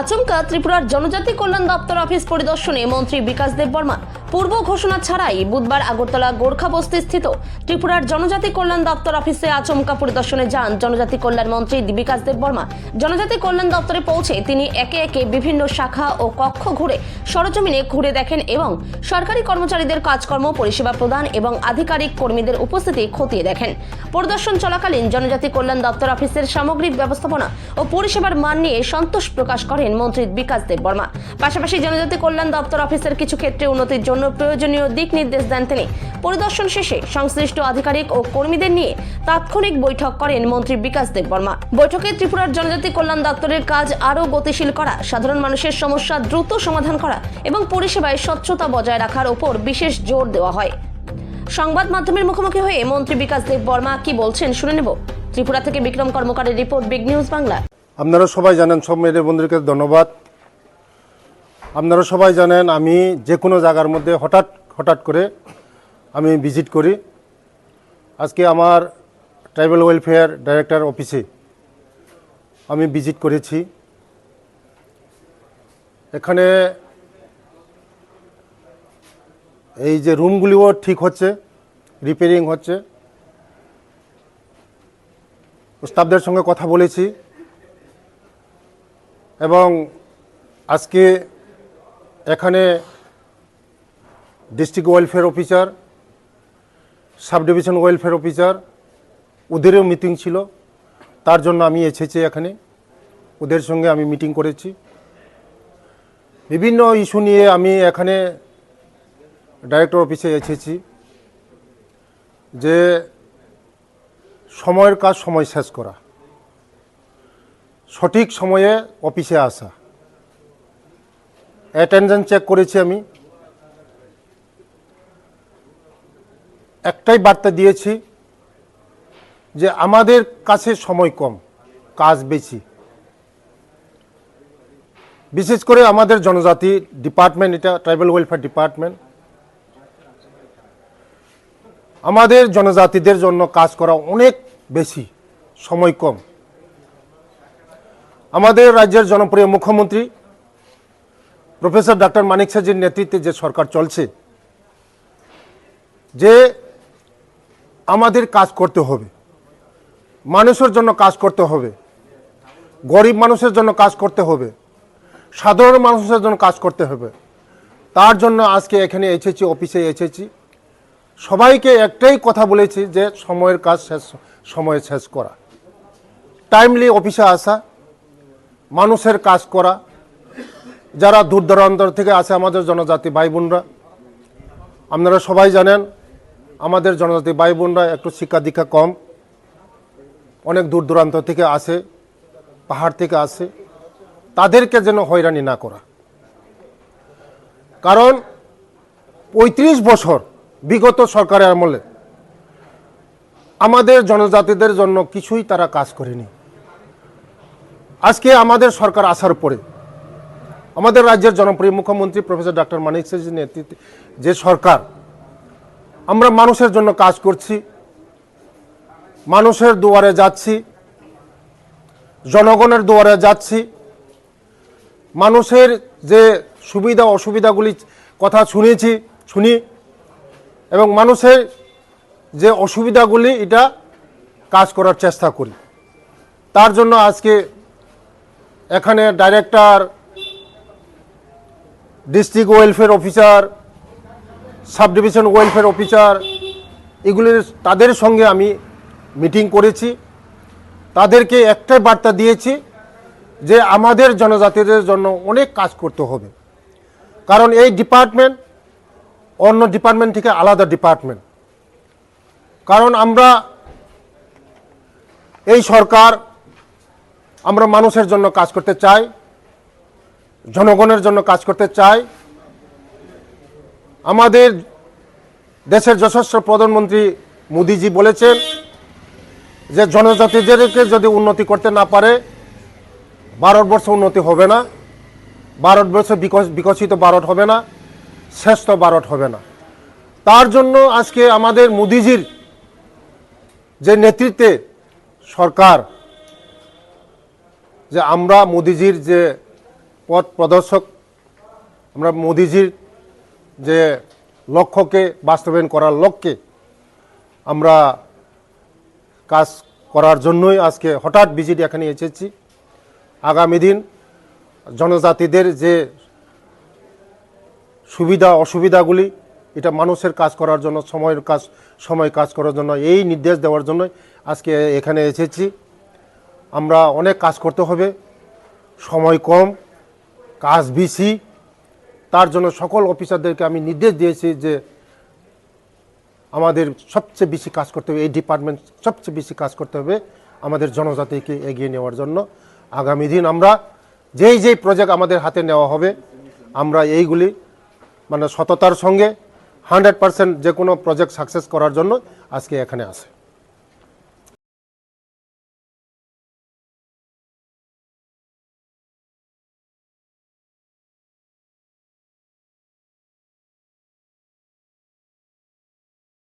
আচমকা ত্রিপুরার জনজাতি কল্যাণ দপ্তর অফিস পরিদর্শনে মন্ত্রী বিকাশ দেব বর্মা পূর্ব ঘোষণা ছাড়াই বুধবার আগরতলা গোর্খা বস্তি স্থিত ত্রিপুরার জনজাতি কল্যাণ দপ্তর অফিসে আচমকা পরিদর্শনে যান জনজাতি কল্যাণ মন্ত্রী বিকাশ দেব বর্মা জনজাতি কল্যাণ দপ্তরে পৌঁছে তিনি একে একে বিভিন্ন শাখা ও কক্ষ ঘুরে সরজমিনে ঘুরে দেখেন এবং সরকারি কর্মচারীদের কাজকর্ম, পরিষেবা প্রদান এবং আধিকারিক কর্মীদের উপস্থিতি খতিয়ে দেখেন। পরিদর্শন চলাকালীন জনজাতি কল্যাণ দপ্তর অফিসের সামগ্রিক ব্যবস্থাপনা ও পরিষেবার মান নিয়ে সন্তোষ প্রকাশ করেন মন্ত্রী বিকাশ দেব বর্মা। পাশাপাশি জনজাতি কল্যাণ দপ্তর অফিসের কিছু ক্ষেত্রে উন্নতির জন্য প্রয়োজনীয় দিক নির্দেশ দেন তিনি। পরিদর্শন শেষে সংশ্লিষ্ট আধিকারিক ও কর্মীদের নিয়ে তাৎক্ষণিক বৈঠক করেন মন্ত্রী বিকাশ দেব বর্মা। বৈঠকে ত্রিপুরার জনজাতি কল্যাণ দপ্তরের কাজ আরও গতিশীল করা, সাধারণ মানুষের সমস্যা দ্রুত সমাধান করা এবং পরিষেবায় স্বচ্ছতা বজায় রাখার ওপর বিশেষ জোর দেওয়া হয়। সংবাদ মাধ্যমের মুখোমুখি হয়ে মন্ত্রী বিকাশ দেব বর্মা কি বলছেন শুনে নেব। ত্রিপুরা থেকে বিক্রম কর্মকারের রিপোর্ট, বিগ নিউজ বাংলা। আপনারা সবাই জানেন, সব মেয়েদের বন্ধুকে ধন্যবাদ। আপনারা সবাই জানেন, আমি যে কোনো জায়গার মধ্যে হঠাৎ হঠাৎ করে আমি ভিজিট করি। আজকে আমার ট্রাইবাল ওয়েলফেয়ার ডাইরেক্টর অফিসে আমি ভিজিট করেছি। এখানে এই যে রুমগুলিও ঠিক হচ্ছে রিপেয়ারিং হচ্ছে। স্টাফদের সঙ্গে কথা বলেছি। এবং আজকে এখানে district welfare officer sub division welfare officer, ওদেরও মিটিং ছিল। তার জন্য আমি এসেছি এখানে। ওদের সঙ্গে আমি মিটিং করেছি। বিভিন্ন ইস্যু নিয়ে আমি এখানে ডাইরেক্টর অফিসে এসেছি যে সময়ের কাজ সময় শেষ করা। সঠিক সময়ে অফিসে আসা। অ্যাটেন্ডেন্স চেক করেছি আমি। একটাই বার্তা দিয়েছি যে আমাদের কাছে সময় কম, কাজ বেশি। বিশেষ করে আমাদের জনজাতি ডিপার্টমেন্ট, এটা ট্রাইবাল ওয়েলফেয়ার ডিপার্টমেন্ট। আমাদের জনজাতিদের জন্য কাজ করা অনেক বেশি, সময় কম। আমাদের রাজ্যের জনপ্রিয় মুখ্যমন্ত্রী, প্রফেসর ডক্টর মানিক সাজির নেতৃত্বে যে সরকার চলছে, যে আমাদের কাজ করতে হবে, মানুষের জন্য কাজ করতে হবে, গরিব মানুষের জন্য কাজ করতে হবে, সাধারণ মানুষের জন্য কাজ করতে হবে। তার জন্য আজকে এখানে এসেছি, অফিসে এসেছি। সবাইকে একটাই কথা বলেছি যে সময়ের কাজ শেষ, সময়ে শেষ করা। টাইমলি অফিসে আসা মানুষের কাজ করা, যারা দূর দূরান্তর থেকে আসে আমাদের জনজাতি ভাই বোনরা, আপনারা সবাই জানেন আমাদের জনজাতি ভাই বোনরা একটু শিক্ষা দীক্ষা কম, অনেক দূর দূরান্ত থেকে আসে, পাহাড় থেকে আসে, তাদেরকে যেন হয়রানি না করা। কারণ পঁয়ত্রিশ বছর বিগত সরকারের আমলে আমাদের জনজাতিদের জন্য কিছুই তারা কাজ করেনি। আজকে আমাদের সরকার আসার পরে, আমাদের রাজ্যের জনপ্রিয় মুখ্যমন্ত্রী প্রফেসর ডক্টর মানিক সেজির নেতৃত্বে যে সরকার, আমরা মানুষের জন্য কাজ করছি, মানুষের দুয়ারে যাচ্ছি, জনগণের দুয়ারে যাচ্ছি, মানুষের যে সুবিধা অসুবিধাগুলি কথা শুনেছি, শুনি, এবং মানুষের যে অসুবিধাগুলি, এটা কাজ করার চেষ্টা করি। তার জন্য আজকে এখানে director district welfare officer sub division welfare officer এগুলির, তাদের সঙ্গে আমি মিটিং করেছি। তাদেরকে একটাই বার্তা দিয়েছি যে আমাদের জনজাতিদের জন্য অনেক কাজ করতে হবে। কারণ এই ডিপার্টমেন্ট অন্য ডিপার্টমেন্ট থেকে আলাদা ডিপার্টমেন্ট কারণ আমরা এই সরকার আমরা মানুষের জন্য কাজ করতে চাই, জনগণের জন্য কাজ করতে চাই। আমাদের দেশের যশস্ব প্রধানমন্ত্রী মোদিজি বলেছেন যে জনজাতিদেরকে যদি উন্নতি করতে না পারে ভারতবর্ষ উন্নতি হবে না। ভারতবর্ষ বিকশ- বিকশিত ভারত হবে না, শ্রেষ্ঠ ভারত হবে না। তার জন্য আজকে আমাদের মোদিজির যে নেতৃত্বে সরকার যে আমরা মোদিজির যে পথ প্রদর্শক, আমরা মোদিজির যে লক্ষ্যকে বাস্তবায়ন করার লক্ষ্যে আমরা কাজ করার জন্যই আজকে হঠাৎ বিজেডি এখানে এসেছি। আগামী দিন জনজাতিদের যে সুবিধা, অসুবিধাগুলি, এটা মানুষের কাজ করার জন্য, সময়ের কাজ, সময় কাজ করার জন্য, এই নির্দেশ দেওয়ার জন্য আজকে এখানে এসেছি। আমরা অনেক কাজ করতে হবে। সময় কম, কাজ বেশি। তার জন্য সকল অফিসারদেরকে আমি নির্দেশ দিয়েছি যে আমাদের সবচেয়ে বেশি কাজ করতে হবে, এই ডিপার্টমেন্ট সবচেয়ে বেশি কাজ করতে হবে আমাদের জনজাতিকে এগিয়ে নেওয়ার জন্য। আগামী দিন আমরা যেই যেই প্রজেক্ট আমাদের হাতে নেওয়া হবে, আমরা এইগুলি মানে সততার সঙ্গে হান্ড্রেড পার্সেন্ট যে কোনো প্রজেক্ট সাকসেস করার জন্য আজকে এখানে আসে।